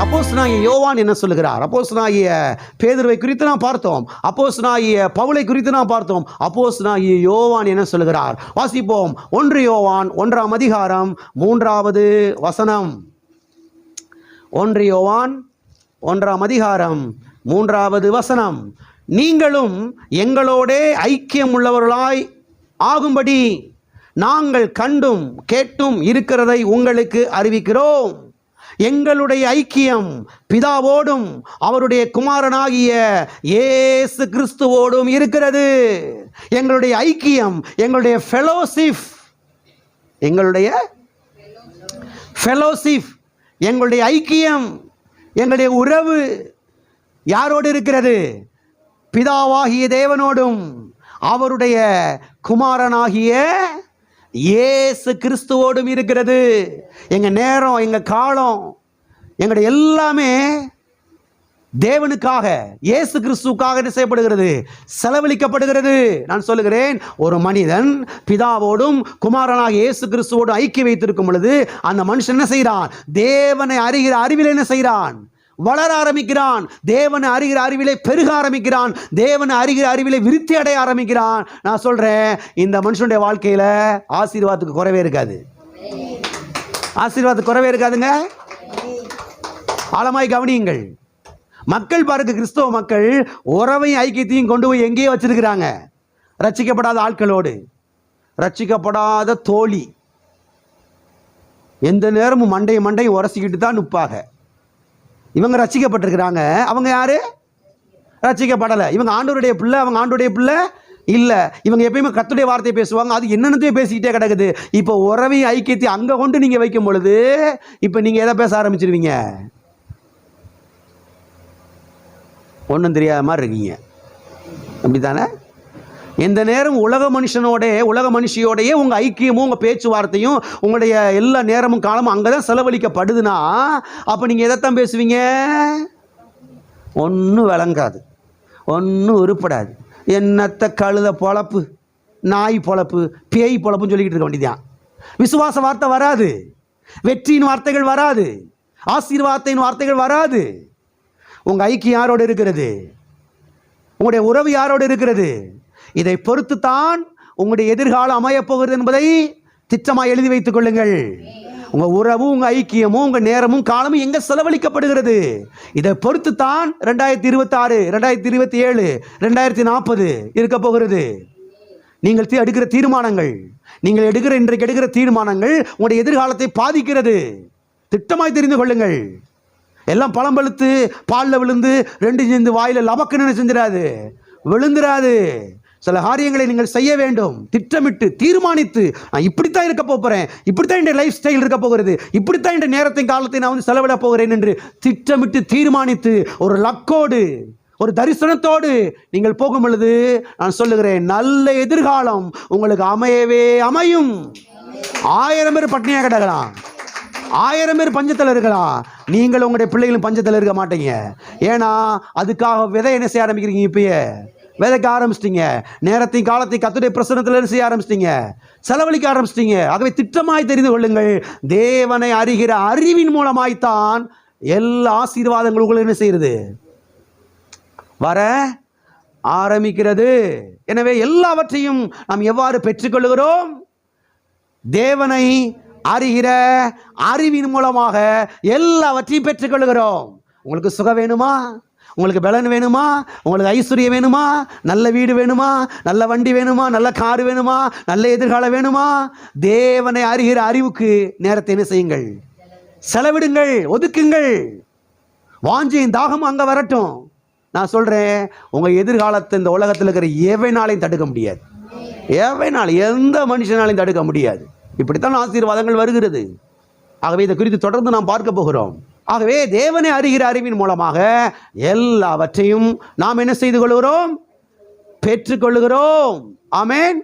அப்போஸ் யோவான் என்ன சொல்லுகிறார்? அப்போஸ் பேதர்வை குறித்து நாம் பார்த்தோம். அப்போஸ் பவுலை குறித்து நாம் பார்த்தோம். அப்போஸ் யோவான் என்ன சொல்லுகிறார்? வாசிப்போம். ஒன்று யோவான் ஒன்றாம் அதிகாரம் மூன்றாவது வசனம். ஒன்று யோவான் ஒன்றாம் அதிகாரம் மூன்றாவது வசனம். நீங்களும் எங்களோடே ஐக்கியம் உள்ளவர்களாய் ஆகும்படி நாங்கள் கண்டும் கேட்டும் இருக்கிறதை உங்களுக்கு அறிவிக்கிறோம். எங்களுடைய ஐக்கியம் பிதாவோடும் அவருடைய குமாரனாகிய ஏசு கிறிஸ்துவோடும் இருக்கிறது. எங்களுடைய ஐக்கியம் எங்களுடைய ஃபெலோசிப் எங்களுடைய ஃபெலோசிப் எங்களுடைய ஐக்கியம் எங்களுடைய உறவு யாரோடு இருக்கிறது? பிதாவாகிய தேவனோடும் அவருடைய குமாரனாகிய இயேசு கிறிஸ்துவோடும் இருக்கிறது. எங்கள் நேரம் எங்கள் காலம் எங்களுடைய எல்லாமே தேவனுக்காக இயேசு கிறிஸ்துக்காக என்ன செய்யப்படுகிறது? செலவழிக்கப்படுகிறது. நான் சொல்லுகிறேன் ஒரு மனிதன் பிதாவோடும் குமாரனாக இயேசு கிறிஸ்துவோடும் ஐக்கிய வைத்திருக்கும் பொழுது அந்த மனுஷன் என்ன செய்கிறான்? தேவனை அறிகிற அறிவில் என்ன செய்கிறான்? வளர ஆரம்பிக்கிறான். தேவனை அறிகிற அறிவிலே பெருக ஆரம்பிக்கிறான். தேவனை அறிகிற அறிவிலே விருத்தி அடைய ஆரம்பிக்கிறான். நான் சொல்கிறேன் இந்த மனுஷனுடைய வாழ்க்கையில் ஆசீர்வாதத்துக்கு குறைவே இருக்காது. ஆசீர்வாதத்துக்கு குறைவே இருக்காதுங்க. ஆழமாய் கவனியுங்கள். மக்கள் பாருங்க கிறிஸ்தவ மக்கள் உறவையும் ஐக்கியத்தையும் கொண்டு போய் எங்கேயோ வச்சிருக்கிறாங்க. ரட்சிக்கப்படாத ஆட்களோடு. ரச்சிக்கப்படாத தோழி. எந்த நேரமும் மண்டையை மண்டையும் உரசிக்கிட்டு தான் நிற்பாங்க. இவங்க ரசிக்கப்பட்டிருக்கிறாங்க. அவங்க யாரு? ரசிக்கப்படலை. இவங்க ஆண்டோருடைய பிள்ளை அவங்க ஆண்டவருடைய பிள்ளை? இல்லை. இவங்க எப்பயுமே கத்துடைய வார்த்தையை பேசுவாங்க. அது என்னென்னத்தையும் பேசிக்கிட்டே கிடக்குது. இப்போ உறவையும் ஐக்கியத்தையும் அங்கே கொண்டு நீங்கள் வைக்கும் பொழுது இப்போ நீங்கள் எதை பேச ஆரம்பிச்சிருவீங்க? ஒன்றும் தெரியாத மாதிரி இருக்கீங்க. அப்படித்தானே? எந்த நேரம் உலக மனுஷனோட உலக மனுஷியோடையே உங்கள் ஐக்கியமும் உங்கள் பேச்சுவார்த்தையும் உங்களுடைய எல்லா நேரமும் காலமும் அங்கே தான் செலவழிக்கப்படுதுன்னா அப்போ நீங்கள் எதைத்தான் பேசுவீங்க? ஒன்றும் விளங்காது. ஒன்றும் உருப்படாது. என்னத்த கழுத பொழப்பு நாய் பொழப்பு பேய் பொழப்புன்னு சொல்லிக்கிட்டு இருக்க வேண்டியதான் விசுவாச வார்த்தை வராது. வெற்றியின் வார்த்தைகள் வராது. ஆசீர்வாதத்தின் வார்த்தைகள் வராது. உங்கள் ஐக்கியம் யாரோடு இருக்கிறது? உங்களுடைய உறவு யாரோடு இருக்கிறது? இதை பொறுத்து தான் உங்களுடைய எதிர்காலம் அமையப் போகிறது என்பதை திட்டமாக எழுதி வைத்துக் கொள்ளுங்கள். உங்கள் உறவும் உங்கள் ஐக்கியமும் உங்கள் நேரமும் காலமும் எங்கே செலவழிக்கப்படுகிறது? இதை பொறுத்து தான் ரெண்டாயிரத்தி இருபத்தாறு ரெண்டாயிரத்தி இருபத்தி ஏழு ரெண்டாயிரத்தி நாற்பது இருக்க போகிறது. நீங்கள் தீ- எடுக்கிற தீர்மானங்கள் நீங்கள் எடுக்கிற இன்றைக்கு எடுக்கிற தீர்மானங்கள் உங்களுடைய எதிர்காலத்தை பாதிக்கிறது. திட்டமாய் தெரிந்து கொள்ளுங்கள். எல்லாம் பழம் பழுத்து பாலில் விழுந்து ரெண்டு சேர்ந்து வாயில் லபக்குன்னு செஞ்சிடாது விழுந்துடாது சில காரியங்களை நீங்கள் செய்ய வேண்டும். திட்டமிட்டு தீர்மானித்து நான் இப்படித்தான் இருக்க போகிறேன் இப்படித்தான் என் லைஃப் ஸ்டைல் இருக்க போகிறது. இப்படித்தான் என் நேரத்தின் காலத்தை நான் வந்து செலவிட போகிறேன் என்று திட்டமிட்டு தீர்மானித்து ஒரு லக்கோடு ஒரு தரிசனத்தோடு நீங்கள் போகும் பொழுது நான் சொல்லுகிறேன் நல்ல எதிர்காலம் உங்களுக்கு அமையவே அமையும். ஆயிரம் பேர் பட்டினியாக கிடக்கலாம். ஆயிரம் பேர் பஞ்சத்தில் இருக்கலாம். நீங்கள் உங்களுடைய பிள்ளைகளும் பஞ்சத்தில் இருக்க மாட்டீங்க. ஏன்னா அதுக்காக விதை என்ன செய்ய ஆரம்பிக்கிறீங்க இப்பயே? விதைக்க ஆரம்பிச்சிட்டிங்க. நேரத்தையும் காலத்தையும் கத்துடைய பிரசனத்தில் செய்ய ஆரம்பிச்சிட்டீங்க. செலவழிக்க ஆரம்பிச்சிட்டீங்க. ஆகவே திட்டமாய் தெரிந்து கொள்ளுங்கள். தேவனை அறிகிற அறிவின் மூலமாய்த்தான் எல்லா ஆசீர்வாதங்களும் உங்களை என்ன செய்யுது வர ஆரம்பிக்கிறது. எனவே எல்லாவற்றையும் நாம் எவ்வாறு பெற்றுக்கொள்கிறோம் தேவனை அறிகிற அறிவின் மூலமாக எல்லாவற்றையும் பெற்றுக்கொள்கிறோம் உங்களுக்கு சுகம் வேணுமா? உங்களுக்கு பலன் வேணுமா? உங்களுக்கு ஐஸ்வர்யம் வேணுமா? நல்ல வீடு வேணுமா? நல்ல வண்டி வேணுமா? நல்ல கார் வேணுமா? நல்ல எதிர்காலம் வேணுமா? தேவனை அறிகிற அறிவுக்கு நேரத்தை என்ன செய்யுங்கள்? செலவிடுங்கள் ஒதுக்குங்கள். வாஞ்சியின் தாகம் அங்கே வரட்டும். நான் சொல்கிறேன் உங்கள் எதிர்காலத்தை இந்த உலகத்தில் இருக்கிற எவைனாலையும் தடுக்க முடியாது. எவைனால் எந்த மனுஷனாலையும் தடுக்க முடியாது. இப்படித்தான் ஆசீர்வாதங்கள் வருகிறது. ஆகவே இதை குறித்து தொடர்ந்து நாம் பார்க்க போகிறோம். ஆகவே தேவனை அறிகிற அறிவின் மூலமாக எல்லாவற்றையும் நாம் என்ன செய்து கொள்கிறோம்? பெற்றுக்கொள்கிறோம் ஆமேன்.